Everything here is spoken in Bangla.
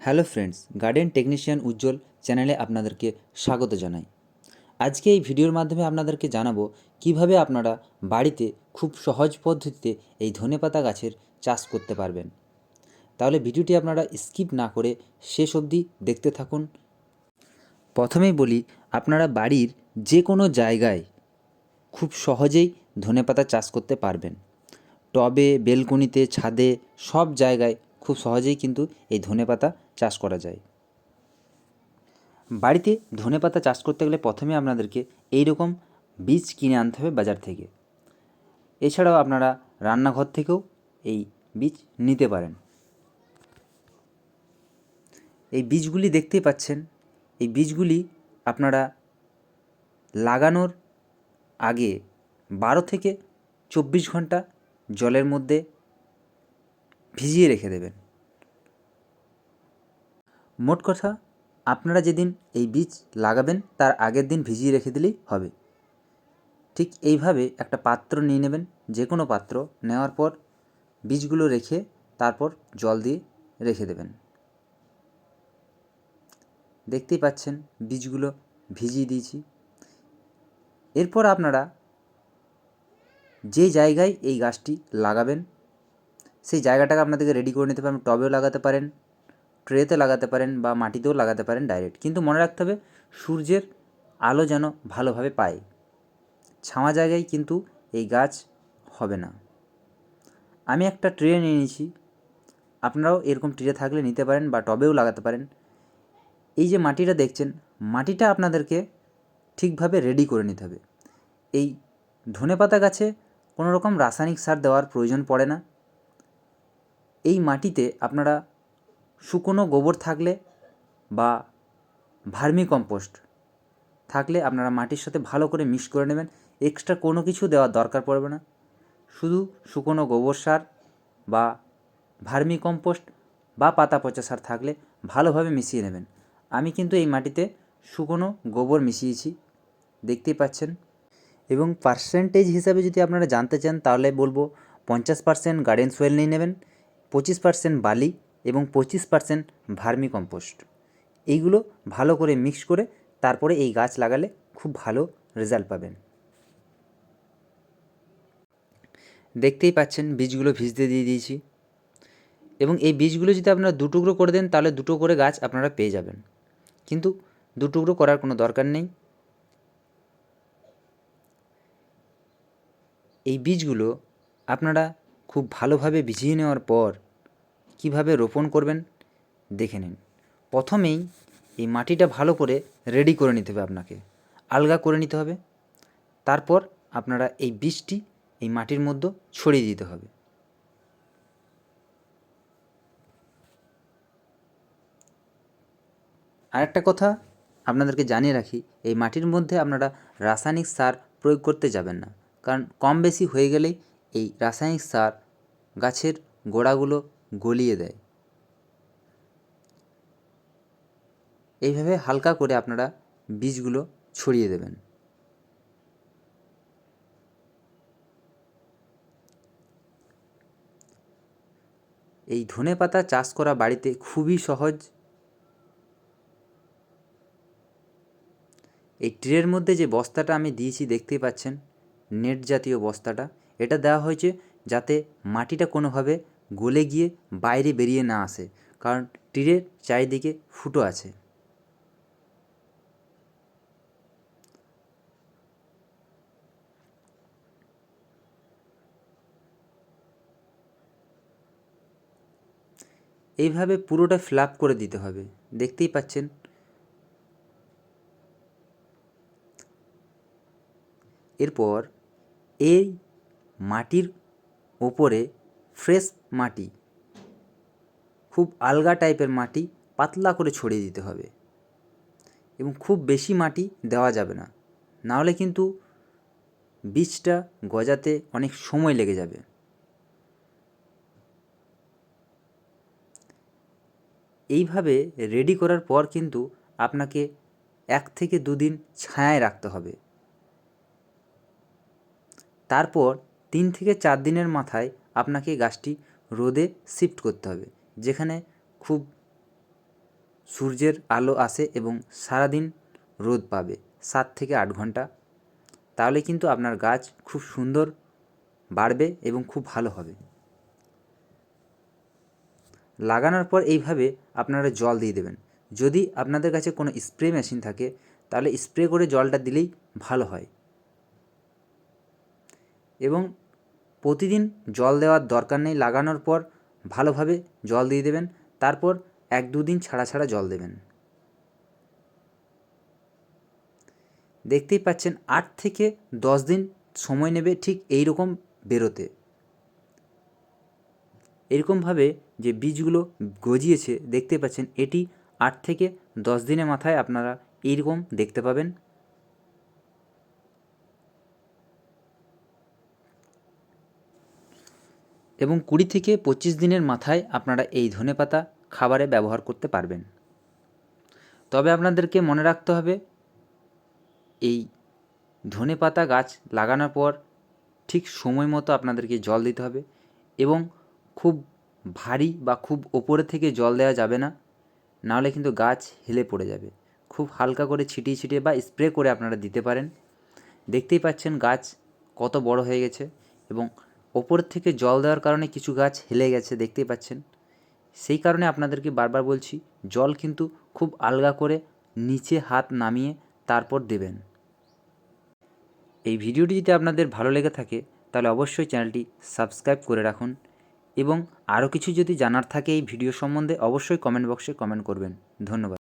Hello friends, garden technician Ujjwal চ্যানেলে আপনাদেরকে স্বাগত জানাই। আজকে এই ভিডিওর মাধ্যমে আপনাদেরকে জানাব কীভাবে আপনারা বাড়িতে খুব সহজ পদ্ধতিতে এই ধনেপাতা গাছের চাষ করতে পারবেন। তাহলে ভিডিওটি আপনারা স্কিপ না করে শেষ অবধি দেখতে থাকুন। প্রথমেই বলি, আপনারা বাড়ির যে কোনো জায়গায় খুব সহজেই ধনেপাতা চাষ করতে পারবেন। টবে, বেলকনিতে, ছাদে সব জায়গায় খুব সহজেই কিন্তু এই ধনেপাতা চাষ করা যায়। বাড়িতে ধনেপাতা চাষ করতে গেলে প্রথমে আপনাদেরকে এই রকম বীজ কিনে আনতে হবে বাজার থেকে। এছাড়াও আপনারা রান্নাঘর থেকেও এই বীজ নিতে পারেন। এই বীজগুলি দেখতেই পাচ্ছেন, এই বীজগুলি আপনারা লাগানোর আগে বারো থেকে চব্বিশ ঘণ্টা জলের মধ্যে ভিজিয়ে রেখে দেবেন। মোট কথা, আপনারা যেদিন এই বীজ লাগাবেন, তার আগের দিন ভিজিয়ে রেখে দিলেই হবে। ঠিক এইভাবে একটা পাত্র নিয়ে নেবেন যে কোনো পাত্র নেওয়ার পর বীজগুলো রেখে তারপর জল দিয়ে রেখে দেবেন। দেখতেই পাচ্ছেন, বীজগুলো ভিজিয়ে দিয়েছি। এরপর আপনারা যে জায়গায় এই গাছটি লাগাবেন, সেই জায়গাটাকে আপনাদেরকে রেডি করে নিতে পারেন টবেও লাগাতে পারেন ট্রেতে লাগাতে পারেন বা মাটিতেও লাগাতে পারেন ডাইরেক্ট কিন্তু মনে রাখতে হবে, সূর্যের আলো যেন ভালোভাবে পায়। ছাওয়া জায়গায় কিন্তু এই গাছ হবে না। আমি একটা ট্রে নিয়ে নিয়েছি। আপনারাও এরকম ট্রে থাকলে নিতে পারেন বা টবেও লাগাতে পারেন। এই যে মাটিটা দেখছেন, মাটিটা আপনাদেরকে ঠিকভাবে রেডি করে নিতে হবে। এই ধনেপাতা গাছে কোনো রকম রাসায়নিক সার দেওয়ার প্রয়োজন পড়ে না। এই মাটিতে আপনারা শুকনো গোবর থাকলে বা ভার্মি কম্পোস্ট থাকলে আপনারা মাটির সাথে ভালো করে মিক্স করে নেবেন। এক্সট্রা কোনো কিছু দেওয়ার দরকার পড়বে না। শুধু শুকনো গোবর সার বা ভার্মি কম্পোস্ট বা পাতা পচা সার থাকলে ভালোভাবে মিশিয়ে নেবেন। আমি কিন্তু এই মাটিতে শুকনো গোবর মিশিয়েছি, দেখতেই পাচ্ছেন। এবং পার্সেন্টেজ হিসাবে যদি আপনারা জানতে চান, তাহলে বলব পঞ্চাশ পার্সেন্ট গার্ডেন সোয়েল নিয়ে নেবেন, পঁচিশ পার্সেন্ট বালি এবং পঁচিশ পার্সেন্ট ভার্মি কম্পোস্ট। এইগুলো ভালো করে মিক্স করে তারপরে এই গাছ লাগালে খুব ভালো রেজাল্ট পাবেন। দেখতেই পাচ্ছেন, বীজগুলো ভিজতে দিয়ে দিয়েছি। এবং এই বীজগুলো যদি আপনারা দু টুকরো করে দেন, তাহলে দুটো করে গাছ আপনারা পেয়ে যাবেন। কিন্তু দু টুকরো করার কোনো দরকার নেই। এই বীজগুলো আপনারা খুব ভালোভাবে ভিজিয়ে নেওয়ার পর কীভাবে রোপণ করবেন? দেখে নিন। প্রথমেই এই মাটিটা ভালো করে রেডি করে নিতে হবে আপনাকে। আলগা করে নিতে হবে। তারপর আপনারা এই বীজটি এই মাটির মধ্যে ছড়িয়ে দিতে হবে। আরেকটা কথা আপনাদেরকে জানিয়ে রাখি, এই মাটির মধ্যে আপনারা রাসায়নিক সার প্রয়োগ করতে যাবেন না। কারণ কম বেশি হয়ে গেলেই এই রাসায়নিক সার গাছের গোড়াগুলো গলিয়ে দেয়। এইভাবে হালকা করে আপনারা বীজগুলো ছড়িয়ে দেবেন। এই ধনে পাতা চাষ করা বাড়িতে খুবই সহজ। এই ট্রের মধ্যে যে বস্তাটা আমি দিয়েছি দেখতেই পাচ্ছেন, নেট জাতীয় বস্তাটা। এটা দেওয়া হয়েছে যাতে মাটিটা কোনোভাবে গলে গিয়ে বাইরে বেরিয়ে না আসে, কারণ ট্রের চারিদিকে ফুটো আছে। এইভাবে পুরোটা ফ্ল্যাপ করে দিতে হবে। দেখতেই পাচ্ছেন। এরপর এই মাটির ওপরে ফ্রেশ মাটি। খুব আলগা টাইপের মাটি পাতলা করে ছড়িয়ে দিতে হবে। এবং খুব বেশি মাটি দেওয়া যাবে না। নাহলে কিন্তু বীজটা গজাতে অনেক সময় লেগে যাবে। এইভাবে রেডি করার পর কিন্তু আপনাকে এক থেকে দুদিন ছায়ায় রাখতে হবে। তারপর তিন থেকে চার দিনের মাথায় আপনাকে গাছটি রোদে শিফট করতে হবে। যেখানে খুব সূর্যের আলো আসে এবং সারাদিন রোদ পাবে, সাত থেকে আট ঘণ্টা। তাহলে কিন্তু আপনার গাছ খুব সুন্দর বাড়বে এবং খুব ভালো হবে। লাগানোর পর এইভাবে আপনারা জল দিয়ে দেবেন। যদি আপনাদের কাছে কোনো স্প্রে মেশিন থাকে, তাহলে স্প্রে করে জলটা দিলেই ভালো হয়। এবং প্রতিদিন জল দেওয়ার দরকার নেই লাগানোর পর ভালোভাবে জল দিয়ে দেবেন, তারপর এক দু দিন ছাড়া ছাড়া জল দেবেন। দেখতেই পাচ্ছেন আট থেকে দশ দিন সময় নেবে ঠিক এই রকম বেরোতে। এরকমভাবে যে বীজগুলো গজিয়েছে, দেখতে পাচ্ছেন এটি আট থেকে দশ দিনের মাথায় আপনারা এইরকম দেখতে পাবেন। এবং কুড়ি থেকে পঁচিশ দিনের মাথায় আপনারা এই ধনেপাতা খাবারে ব্যবহার করতে পারবেন। তবে আপনাদেরকে মনে রাখতে হবে, এই ধনেপাতা গাছ লাগানোর পর ঠিক সময় মতো আপনাদেরকে জল দিতে হবে এবং খুব ভারী বা খুব ওপরে থেকে জল দেওয়া যাবে না, নাহলে কিন্তু গাছ হেলে পড়ে যাবে। খুব হালকা করে ছিটিয়ে ছিটিয়ে বা স্প্রে করে আপনারা দিতে পারেন। দেখতেই পাচ্ছেন গাছ কত বড় হয়ে গেছে এবং ওপর থেকে জল দেওয়ার কারণে কিছু গাছ হেলে গেছে, দেখতেই পাচ্ছেন। সেই কারণে আপনাদেরকে বারবার বলছি, জল কিন্তু খুব আলগা করে নিচে হাত নামিয়ে তারপর দেবেন। এই ভিডিওটি যদি আপনাদের ভালো লেগে থাকে, তাহলে অবশ্যই চ্যানেলটি সাবস্ক্রাইব করে রাখুন এবং আরও কিছু যদি জানার থাকে এই ভিডিও সম্বন্ধে, অবশ্যই কমেন্ট বক্সে কমেন্ট করবেন। ধন্যবাদ।